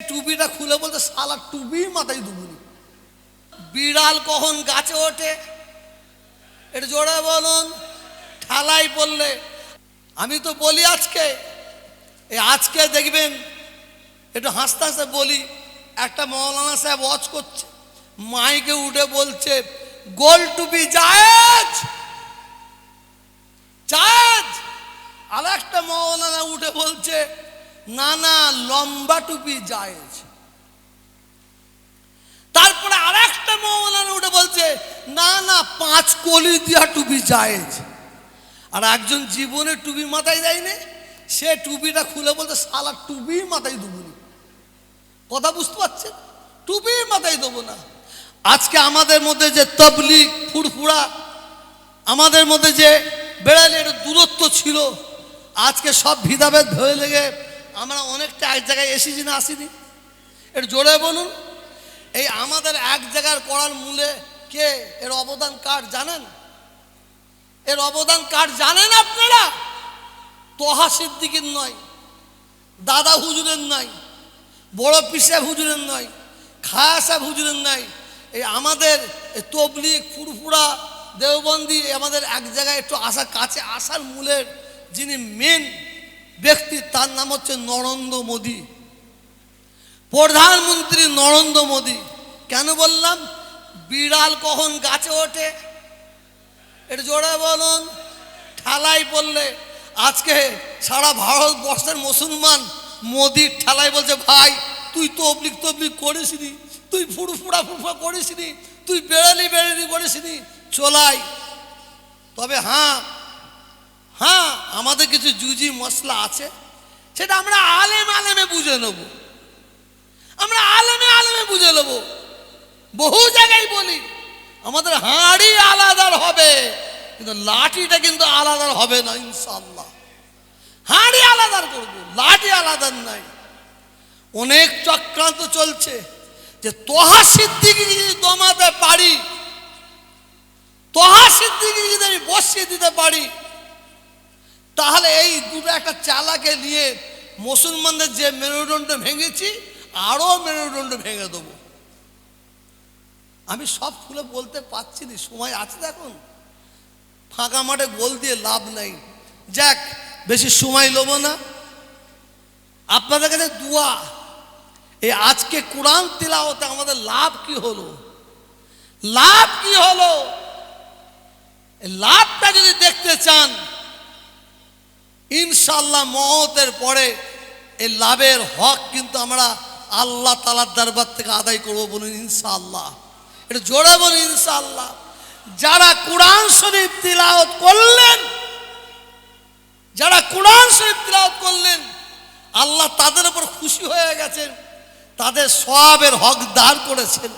টুপিটা খুলে বলতে সালা টুপি মাথায় দুবুনি বিড়াল কখন গাছে ওঠে? এটা জোরে বলুন, ঠালাই পড়লে। আমি তো বলি আজকে এই আজকে দেখবেন, একটু হাসতে হাসতে বলি, একটা মৌলানা সাহেব ওয়াচ করছে, মাইকে উঠে বলছে, গোল টুপি, জায়েজ! জায়েজ! আর একটা মৌলানা উঠে বলছে না না লম্বা টুপি জায়েজ। তারপরে আর একটা মৌলানা উঠে বলছে না না পাঁচ কলি দিয়া টুপি জায়েজ। আর একজন জীবনে টুপি মাথায় দেয়নি, সে টুপিটা খুলে বলতে সালা টুপি মাথায় দেবো না। কথা বুঝতে পারছেন? টুপি মাথায় দেবো না। আজকে আমাদের মধ্যে যে তবলিক ফুরফুরা, আমাদের মধ্যে যে বেড়ালে একটা দূরত্ব ছিল, আজকে সব ভিদাভেদ ধরে লেগে আমরা অনেকটা এক জায়গায় এসেছি না আসিনি? এর জোরে বলুন। এই আমাদের এক জায়গার করার মূলে কে? এর অবদান কার জানেন? এর অবদান কার জানেন আপনারা? তোহা সিদ্দিকির নয়, দাদা হুজুরের নয়, বড় পিসা হুজুরের নয় সাহেব হুজুরের নয়। এই আমাদের তবলিক ফুরফুরা, দেওবন্দি আমাদের এক জায়গায় একটু আসা কাছে আসার মূলের যিনি মেন ব্যক্তি, তার নাম হচ্ছে নরেন্দ্র মোদী। প্রধানমন্ত্রী নরেন্দ্র মোদী। কেন বললাম? বিড়াল কখন গাছে ওঠে? এটা জোরে বলুন। ঠেলাই পড়লে আজকে সারা ভারতবর্ষের মুসলমান মোদির ঠেলাই বলছে, ভাই, তুই তবলিক তবলিক করিসনি তুই ফুরফুরা ফুরফুরা করিসনি তুই বেড়ালি বেড়ালি করিসনি চলাই। তবে হ্যাঁ হ্যাঁ আমাদের কিছু জুজি মশলা আছে, সেটা আমরা আলেম আলেমে বুঝে নেব। আমরা আলেমে আলেমে বুঝে নেব। বহু জায়গায় বলি, আমাদের হাঁড়ি আলাদার হবে, কিন্তু লাঠিটা কিন্তু আলাদার হবে না ইনশাল্লাহ হাঁড়ি আলাদার করব, লাঠি আলাদার নাই। অনেক চক্রান্ত চলছে যে তোহা সিদ্দিকে যদি দমাতে পারি, তোহা সিদ্দিকে যদি আমি বসিয়ে দিতে পারি তাহলে এই দুটো একটা চালাকে নিয়ে মুসলমানদের যে মেরুদণ্ড ভেঙেছি আরও মেরুদণ্ড ভেঙে দেবো। আমি সব খুলে বলতে পারছি না, সময় আছে দেখুন ফাঁকা মাঠে গোল দিয়ে লাভ নাই। যাক, বেশি সময় লোবো না। আপনাদের কাছে দুয়া, এই আজকে কোরআন তিলাওতে আমাদের লাভ কি হলো? লাভ কি হলো? লাভটা যদি দেখতে চান ইনশাল্লাহ মহতের পরে এই লাভের হক কিন্তু আমরা আল্লাহ তালার দরবার থেকে আদায় করব বলুন ইনশাআল্লাহ। এটা জোরে বলুন ইনশাআল্লাহ। যারা কোরআন শরীফ তিলাওত করলেন, যারা কোরআন শরীফ তিলাওত করলেন, আল্লাহ তাদের উপর খুশি হয়ে গেছেন, তাদের সবের হক দান করেছেন।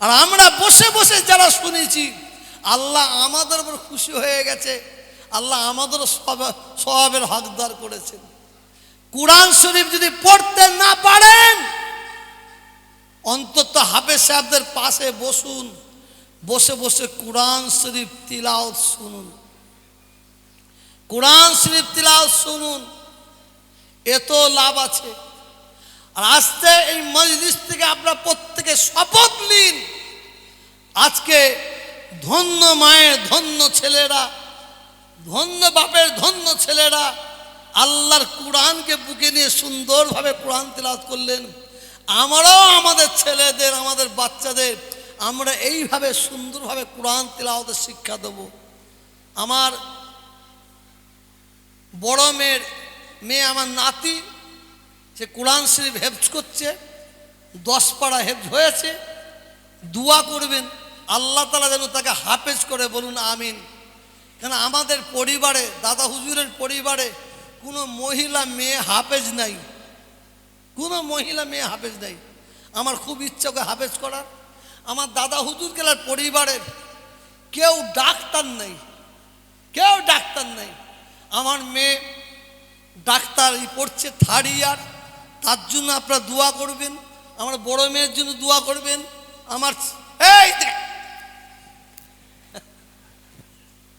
আর আমরা বসে বসে যারা শুনেছি, আল্লাহ আমাদের উপর খুশি হয়ে গেছে। আল্লাহ আমাদেরও সবের হকদার করেছেন। কোরআন শরীফ যদি পড়তে না পারেন, অন্তত হাফেজ সাহেবদের পাশে বসুন, বসে বসে কোরআন শরীফ তিলাওত শুনুন। কোরআন শরীফ তিলাওত শুনুন, এত লাভ আছে। আর আজকে এই মজলিস থেকে আপনারা প্রত্যেকে শপথ নিন, আজকে ধন্য মায়ের ধন্য ছেলেরা ধন্য বাপের ধন্য ছেলেরা। আল্লাহর কোরআনকে বুকে নিয়ে সুন্দরভাবে কোরআন তেলাওয়াত করলেন। আমরাও আমাদের ছেলেদের, আমাদের বাচ্চাদের, আমরা এইভাবে সুন্দরভাবে কোরআন তেলাওয়াতের শিক্ষা দেব। আমার বড় মেয়ের, মেয়ে আমার নাতি, সে কোরআন শরীফ হেফজ করছে, দশ পাড়া হেফজ হয়েছে। দোয়া করবেন, আল্লাহ তালা যেন তাকে হাফেজ করে বলুন, আমিন। কেন আমাদের পরিবারে, দাদা হুজুরের পরিবারে কোনো মহিলা মেয়ে হাফেজ নাই? কোনো মহিলা মেয়ে হাফেজ নাই। আমার খুব ইচ্ছা ওকে হাফেজ করার। আমার দাদা হুজুর গেলার পরিবারের কেউ ডাক্তার নেই। কেউ ডাক্তার নেই। আমার মেয়ে ডাক্তার পড়ছে থার্ড ইয়ার তার জন্য আপনারা দোয়া করবেন। আমার বড় মেয়ের জন্য দোয়া করবেন। আমার এই দেখ।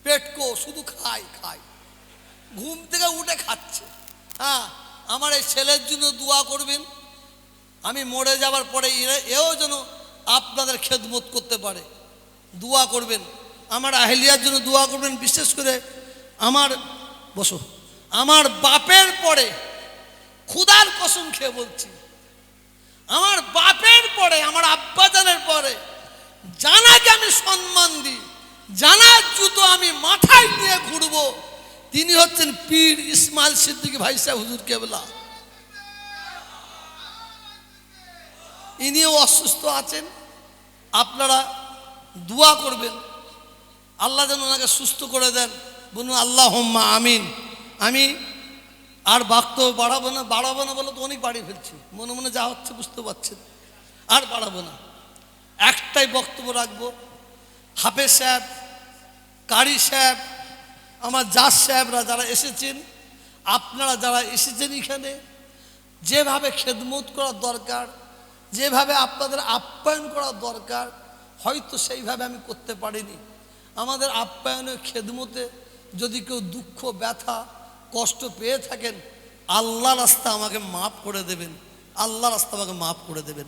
পেটকো শুধু খাই খাই। ঘুম থেকে উঠে খাচ্ছে। হ্যাঁ আমার এই ছেলের জন্য দোয়া করবেন। আমি মরে যাবার পরে এও যেন আপনাদের খেদমত করতে পারে। দোয়া করবেন। আমার আহলিয়ার জন্য দোয়া করবেন, বিশেষ করে আমার, বসো, আমার বাপের পরে ক্ষুদার কসম খেয়ে বলছি। আমার বাপের পরে, আমার আব্বাজানের পরে, জানাকে আমি সম্মান দিই। জানার জুতো আমি মাথায় নিয়ে ঘুরবো। তিনি হচ্ছেন পীর ইসমাইল সিদ্দিকী ভাই সাহেব, হুজুর কেবলা। ইনিও অসুস্থ আছেন, আপনারা দোয়া করবেন। আল্লাহ যেন ওনাকে সুস্থ করে দেন। বলুন আল্লাহ হোম্মা আমিন। আমি আর বক্তব্য বাড়াবো না বাড়াবো না বলে তো অনেক বাড়িয়ে ফেলছি। মনে মনে যা হচ্ছে বুঝতে পারছেন। আর বাড়াবো না। একটাই বক্তব্য রাখব হাফেজ সাহেব, কারি সাহেব, আমার জাজ সাহেবরা যারা এসেছেন, আপনারা যারা এসেছেন এখানে, যেভাবে খেদমত করা দরকার, যেভাবে আপনাদের আপ্যায়ন করা দরকার, হয়তো সেইভাবে আমি করতে পারিনি। আমাদের আপ্যায়নের খেদমতে যদি কেউ দুঃখ, ব্যথা, কষ্ট পেয়ে থাকেন, আল্লাহ রাস্তা আমাকে মাফ করে দেবেন। আল্লাহ রাস্তা আমাকে মাফ করে দেবেন।